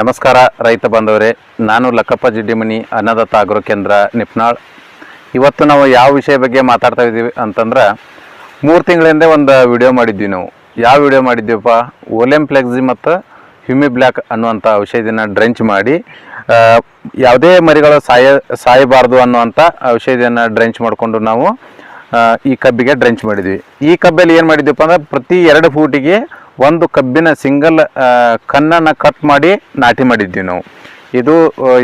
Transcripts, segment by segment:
ನಮಸ್ಕಾರ, ರೈತ ಬಾಂಧವರೇ. ನಾನು ಲಕ್ಕಪ್ಪ ಜಿಡ್ಡಿಮನಿ, ಅನ್ನದಾತ ಆಗ್ರೋ ಕೇಂದ್ರ, ನಿಪ್ನಾಳ್. ಇವತ್ತು ನಾವು ಯಾವ ವಿಷಯ ಬಗ್ಗೆ ಮಾತಾಡ್ತಾ ಇದ್ದೀವಿ ಅಂತಂದ್ರೆ, ಮೂರು ತಿಂಗಳ ಹಿಂದೆ ಒಂದು ವಿಡಿಯೋ ಮಾಡಿದ್ವಿ ನಾವು. ಯಾವ ವಿಡಿಯೋ ಮಾಡಿದ್ದೀವಪ್ಪ? ಓಲೆಮ್ ಫ್ಲೆಕ್ಸಿ ಮತ್ತು ಹ್ಯೂಮಿ ಬ್ಲ್ಯಾಕ್ ಅನ್ನುವಂಥ ಔಷಧಿನ ಡ್ರೆಂಚ್ ಮಾಡಿ ಯಾವುದೇ ಮರಿಗಳು ಸಾಯ, ಸಾಯಬಾರ್ದು ಅನ್ನುವಂಥ ಔಷಧಿಯನ್ನು ಡ್ರೆಂಚ್ ಮಾಡಿಕೊಂಡು ನಾವು ಈ ಕಬ್ಬಿಗೆ ಡ್ರೆಂಚ್ ಮಾಡಿದ್ವಿ. ಈ ಕಬ್ಬಲ್ಲಿ ಏನು ಮಾಡಿದ್ದೀವಪ್ಪ ಅಂದ್ರೆ, ಪ್ರತಿ ಎರಡು ಫೂಟಿಗೆ ಒಂದು ಕಬ್ಬಿನ ಸಿಂಗಲ್ ಕನ್ನನ್ನು ಕಟ್ ಮಾಡಿ ನಾಟಿ ಮಾಡಿದ್ವಿ ನಾವು. ಇದು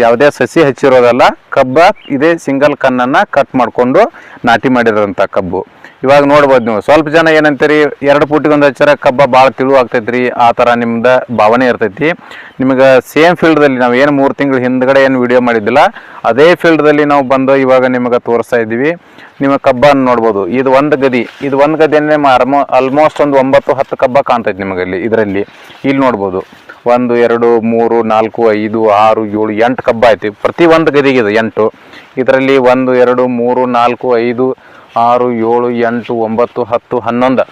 ಯಾವುದೇ ಸಸಿ ಹಚ್ಚಿರೋದಲ್ಲ, ಕಬ್ಬ ಇದೇ ಸಿಂಗಲ್ ಕನ್ನನ್ನು ಕಟ್ ಮಾಡಿಕೊಂಡು ನಾಟಿ ಮಾಡಿರೋಂಥ ಕಬ್ಬು. ಇವಾಗ ನೋಡ್ಬೋದು ನೀವು. ಸ್ವಲ್ಪ ಜನ ಏನಂತೀರಿ, ಎರಡು ಪುಟ್ಟಿಗೆ ಒಂದು ಹಚ್ಚಾರ ಕಬ್ಬ ಭಾಳ ತಿಳು ರೀ ಆ ಥರ ನಿಮ್ದು ಭಾವನೆ ಇರ್ತೈತಿ. ನಿಮಗೆ ಸೇಮ್ ಫೀಲ್ಡ್ದಲ್ಲಿ ನಾವು ಏನು ಮೂರು ತಿಂಗಳ ಹಿಂದ್ಗಡೆ ಏನು ವಿಡಿಯೋ ಮಾಡಿದ್ದಿಲ್ಲ, ಅದೇ ಫೀಲ್ಡ್ದಲ್ಲಿ ನಾವು ಬಂದು ಇವಾಗ ನಿಮಗೆ ತೋರಿಸ್ತಾ ಇದ್ದೀವಿ. ನಿಮ್ಮ ಕಬ್ಬನ್ನು ನೋಡ್ಬೋದು. ಇದು ಒಂದು ಗದಿ. ಇದು ಒಂದು ಗದಿಯನ್ನೇ ಅರ್ಮೋ ಆಲ್ಮೋಸ್ಟ್ ಒಂದು ಒಂಬತ್ತು, ಹತ್ತು ಕಬ್ಬ ಕಾಣ್ತೈತೆ ನಿಮಗೆ ಇಲ್ಲಿ, ಇದರಲ್ಲಿ. ಇಲ್ಲಿ ನೋಡ್ಬೋದು. ಒಂದು, ಎರಡು, ಮೂರು, ನಾಲ್ಕು, ಐದು, ಆರು, ಏಳು, ಎಂಟು ಕಬ್ಬ ಐತಿ. ಪ್ರತಿ ಒಂದು ಗದಿಗೆ ಇದು ಎಂಟು. ಇದರಲ್ಲಿ ಒಂದು, ಎರಡು, ಮೂರು, ನಾಲ್ಕು, ಐದು ಆರು, ಏಳು, ಎಂಟು, ಒಂಬತ್ತು, ಹತ್ತು, ಹನ್ನೊಂದು.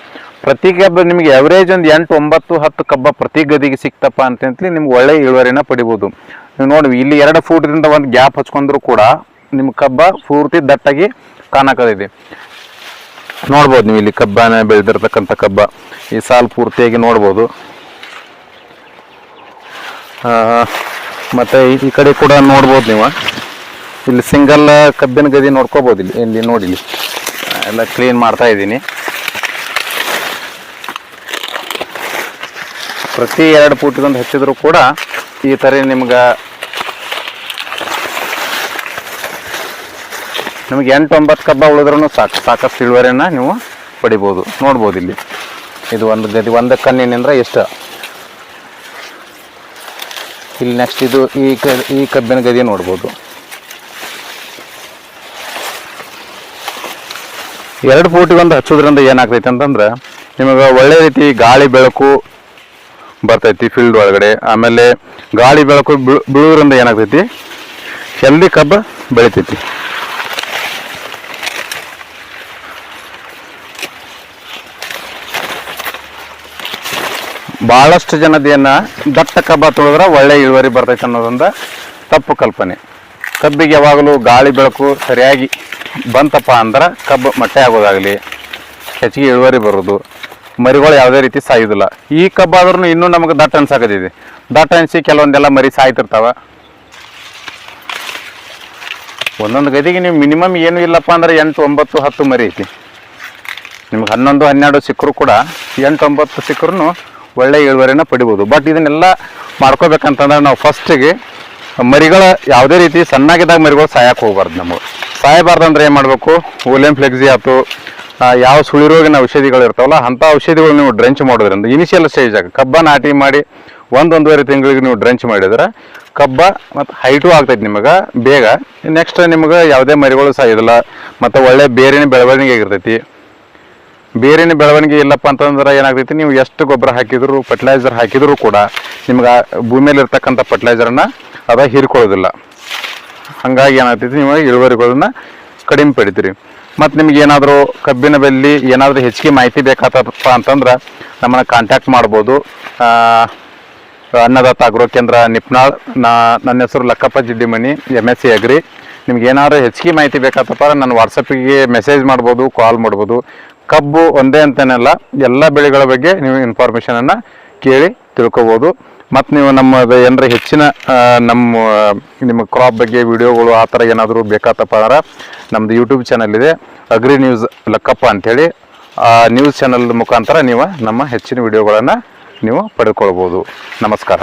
ಪ್ರತಿ ಕಬ್ಬ ನಿಮಗೆ ಎವರೇಜ್ ಒಂದು ಎಂಟು, ಒಂಬತ್ತು, ಹತ್ತು ಕಬ್ಬ ಪ್ರತಿ ಗದಿಗೆ ಸಿಕ್ತಪ್ಪ ಅಂತಂತಲಿ ನಿಮ್ಗೆ ಒಳ್ಳೆ ಇಳುವರಿನ ಪಡಿಬೋದು. ನೀವು ನೋಡಿ, ಇಲ್ಲಿ ಎರಡು ಫೂಟ್ದಿಂದ ಒಂದು ಗ್ಯಾಪ್ ಹಚ್ಕೊಂಡ್ರು ಕೂಡ ನಿಮ್ಮ ಕಬ್ಬ ಪೂರ್ತಿ ದಟ್ಟಾಗಿ ಕಾಣಕದಿದೆ ನೋಡ್ಬೋದು ನೀವು ಇಲ್ಲಿ ಕಬ್ಬನ ಬೆಳೆದಿರ್ತಕ್ಕಂಥ ಕಬ್ಬ. ಈ ಸಾಲು ಪೂರ್ತಿಯಾಗಿ ನೋಡ್ಬೋದು. ಮತ್ತು ಈ ಕಡೆ ಕೂಡ ನೋಡ್ಬೋದು ನೀವು. ಇಲ್ಲಿ ಸಿಂಗಲ್ ಕಬ್ಬಿನ ಗದಿ ನೋಡ್ಕೋಬೋದು ಇಲ್ಲಿ. ಇಲ್ಲಿ ನೋಡಿ ಇಲ್ಲಿ. ಎಲ್ಲ ಕ್ಲೀನ್ ಮಾಡ್ತಾ ಇದ್ದೀನಿ. ಪ್ರತಿ ಎರಡು ಫೂಟ್ಗೊಂದು ಹಚ್ಚಿದ್ರು ಕೂಡ ಈ ಥರ ನಿಮ್ಗೆ ನಿಮಗೆ ಎಂಟು ಒಂಬತ್ತು ಕಬ್ಬ ಉಳಿದ್ರೂ ಸಾಕು, ಸಾಕಷ್ಟು ಇಳುವರಿನ ನೀವು ಪಡಿಬೋದು, ನೋಡ್ಬೋದು ಇಲ್ಲಿ. ಇದು ಒಂದು ಗದಿ, ಒಂದು ಕಣ್ಣಿನಿಂದ ಎಷ್ಟು? ಇಲ್ಲಿ ನೆಕ್ಸ್ಟ್ ಇದು ಈ ಕ, ಈ ಕಬ್ಬಿನ ಗದಿ ನೋಡ್ಬೋದು. ಎರಡು ಫೂಟಿಗೆ ಒಂದು ಹಚ್ಚೋದ್ರಿಂದ ಏನಾಗ್ತೈತೆ ಅಂತಂದ್ರೆ ನಿಮಗೆ ಒಳ್ಳೆ ರೀತಿ ಗಾಳಿ ಬೆಳಕು ಬರ್ತೈತಿ ಫೀಲ್ಡ್ ಒಳಗಡೆ. ಆಮೇಲೆ ಗಾಳಿ ಬೆಳಕು ಬೀಳ್- ಬೀಳೋದ್ರಿಂದ ಏನಾಗ್ತೈತಿ? ಹೆಲ್ದಿ ಕಬ್ಬ ಬೆಳಿತೈತಿ. ಭಾಳಷ್ಟು ಜನದೇನ ದಟ್ಟ ಕಬ್ಬ ತೊಳೆದ್ರೆ ಒಳ್ಳೆ ಇಳುವರಿ ಬರ್ತೈತೆ ಅನ್ನೋದೊಂದು ತಪ್ಪು ಕಲ್ಪನೆ. ಕಬ್ಬಿಗೆ ಯಾವಾಗಲೂ ಗಾಳಿ ಬೆಳಕು ಸರಿಯಾಗಿ ಬಂತಪ್ಪ ಅಂದ್ರೆ ಕಬ್ಬು ಮಟ್ಟೆ ಆಗೋದಾಗಲಿ, ಹೆಚ್ಚಿಗೆ ಇಳುವರಿ ಬರೋದು, ಮರಿಗಳು ಯಾವುದೇ ರೀತಿ ಸಾಯೋದಿಲ್ಲ. ಈ ಕಬ್ಬಾದ್ರೂ ಇನ್ನೂ ನಮಗೆ ದಟ್ಟ ಅನ್ಸಾಕತ್ತಿದೆ ದಟ್ಟ ಅನ್ಸಿ ಕೆಲವೊಂದೆಲ್ಲ ಮರಿ ಸಾಯ್ತಿರ್ತಾವ. ಒಂದೊಂದು ಗದಿಗೆ ನೀವು ಮಿನಿಮಮ್ ಏನೂ ಇಲ್ಲಪ್ಪ ಅಂದ್ರೆ ಎಂಟು, ಒಂಬತ್ತು, ಹತ್ತು ಮರಿ ಐತಿ. ನಿಮ್ಗೆ ಹನ್ನೊಂದು, ಹನ್ನೆರಡು ಸಿಕ್ಕರು ಕೂಡ ಎಂಟು, ಒಂಬತ್ತು ಸಿಕ್ಕರು ಒಳ್ಳೆ ಇಳುವರಿನ ಪಡಿಬೋದು. ಬಟ್ ಇದನ್ನೆಲ್ಲ ಮಾಡ್ಕೋಬೇಕಂತಂದ್ರೆ ನಾವು ಫಸ್ಟಿಗೆ ಮರಿಗಳ ಯಾವುದೇ ರೀತಿ ಸಣ್ಣಾಗಿದ್ದಾಗ ಮರಿಗಳು ಸಾಯಕ್ಕೆ ಹೋಗ್ಬಾರ್ದು ನಮಗೆ. ಸಾಯಬಾರ್ದು ಅಂದ್ರೆ ಏನು ಮಾಡಬೇಕು? ಓಲೆನ್ ಫ್ಲೆಕ್ಸಿ ಆಯ್ತು ಯಾವ ಸುಳಿ ರೋಗಿನ ಔಷಧಿಗಳು ಇರ್ತಾವಲ್ಲ, ಅಂಥ ಔಷಧಿಗಳು ನೀವು ಡ್ರೆಂಚ್ ಮಾಡೋದ್ರಿಂದ ಇನಿಷಿಯಲ್ ಸ್ಟೇಜಾಗ ಕಬ್ಬ ನಾಟಿ ಮಾಡಿ ಒಂದು ಒಂದೂವರೆ ತಿಂಗಳಿಗೆ ನೀವು ಡ್ರೆಂಚ್ ಮಾಡಿದ್ರೆ ಕಬ್ಬ ಮತ್ತು ಹೈಟು ಆಗ್ತೈತೆ ನಿಮಗೆ ಬೇಗ. ನೆಕ್ಸ್ಟ್ ನಿಮಗೆ ಯಾವುದೇ ಮರಿಗಳು ಸಾಯೋದಿಲ್ಲ. ಮತ್ತು ಒಳ್ಳೆ ಬೇರಿನ ಬೆಳವಣಿಗೆ ಆಗಿರ್ತೈತಿ. ಬೇರಿನ ಬೆಳವಣಿಗೆ ಇಲ್ಲಪ್ಪ ಅಂತಂದ್ರೆ ಏನಾಗ್ತೈತಿ? ನೀವು ಎಷ್ಟು ಗೊಬ್ಬರ ಹಾಕಿದ್ರು ಫರ್ಟಿಲೈಸರ್ ಹಾಕಿದರೂ ಕೂಡ ನಿಮ್ಗೆ ಭೂಮಿಯಲ್ಲಿ ಇರ್ತಕ್ಕಂಥ ಅದ ಹೀರ್ಕೊಳ್ಳೋದಿಲ್ಲ. ಹಾಗಾಗಿ ಏನಾಗ್ತೈತಿ ನಿಮಗೆ ಇಳುವರಿಗಳನ್ನ ಕಡಿಮೆ ಪಡಿತೀರಿ. ಮತ್ತು ನಿಮ್ಗೆ ಏನಾದರೂ ಕಬ್ಬಿನ ಬೆಲ್ಲಿ ಏನಾದರೂ ಹೆಚ್ಚಿಗೆ ಮಾಹಿತಿ ಬೇಕಾತಪ್ಪ ಅಂತಂದ್ರೆ ನಮ್ಮನ್ನು ಕಾಂಟ್ಯಾಕ್ಟ್ ಮಾಡ್ಬೋದು. ಅನ್ನದಾತ ಆಗ್ರೋ ಕೇಂದ್ರ ನಿಪ್ನಾಳ್, ನಾ, ನನ್ನ ಹೆಸರು Lakkappa Jiddimani M S C agri. ನಿಮ್ಗೆ ಏನಾದರೂ ಹೆಚ್ಚಿಗೆ ಮಾಹಿತಿ ಬೇಕಾತಪ್ಪ ನನ್ನ ವಾಟ್ಸಪ್ಪಿಗೆ ಮೆಸೇಜ್ ಮಾಡ್ಬೋದು ಕಾಲ್ ಮಾಡ್ಬೋದು. ಕಬ್ಬು ಒಂದೇ ಅಂತೇನಲ್ಲ, ಎಲ್ಲ ಬೆಳೆಗಳ ಬಗ್ಗೆ ನೀವು ಇನ್ಫಾರ್ಮೇಷನನ್ನು ಕೇಳಿ ತಿಳ್ಕೊಬೋದು. ಮತ್ತು ನೀವು ನಮ್ಮದು ಏನರ ಹೆಚ್ಚಿನ ನಮ್ಮ, ನಿಮ್ಮ ಕ್ರಾಪ್ ಬಗ್ಗೆ ವಿಡಿಯೋಗಳು ಆ ಥರ ಏನಾದರೂ ಬೇಕಾತಪ್ಪ ಅಂದ್ರೆ ನಮ್ಮದು ಯೂಟ್ಯೂಬ್ ಚಾನಲ್ ಇದೆ. ಅಗ್ರಿ ನ್ಯೂಸ್ ಲಕ್ಕಪ್ಪ ಅಂಥೇಳಿ ಆ ನ್ಯೂಸ್ ಚಾನಲ್ ಮುಖಾಂತರ ನೀವು ನಮ್ಮ ಹೆಚ್ಚಿನ ವಿಡಿಯೋಗಳನ್ನು ನೀವು ಪಡೆದುಕೊಳ್ಬೋದು ನಮಸ್ಕಾರ.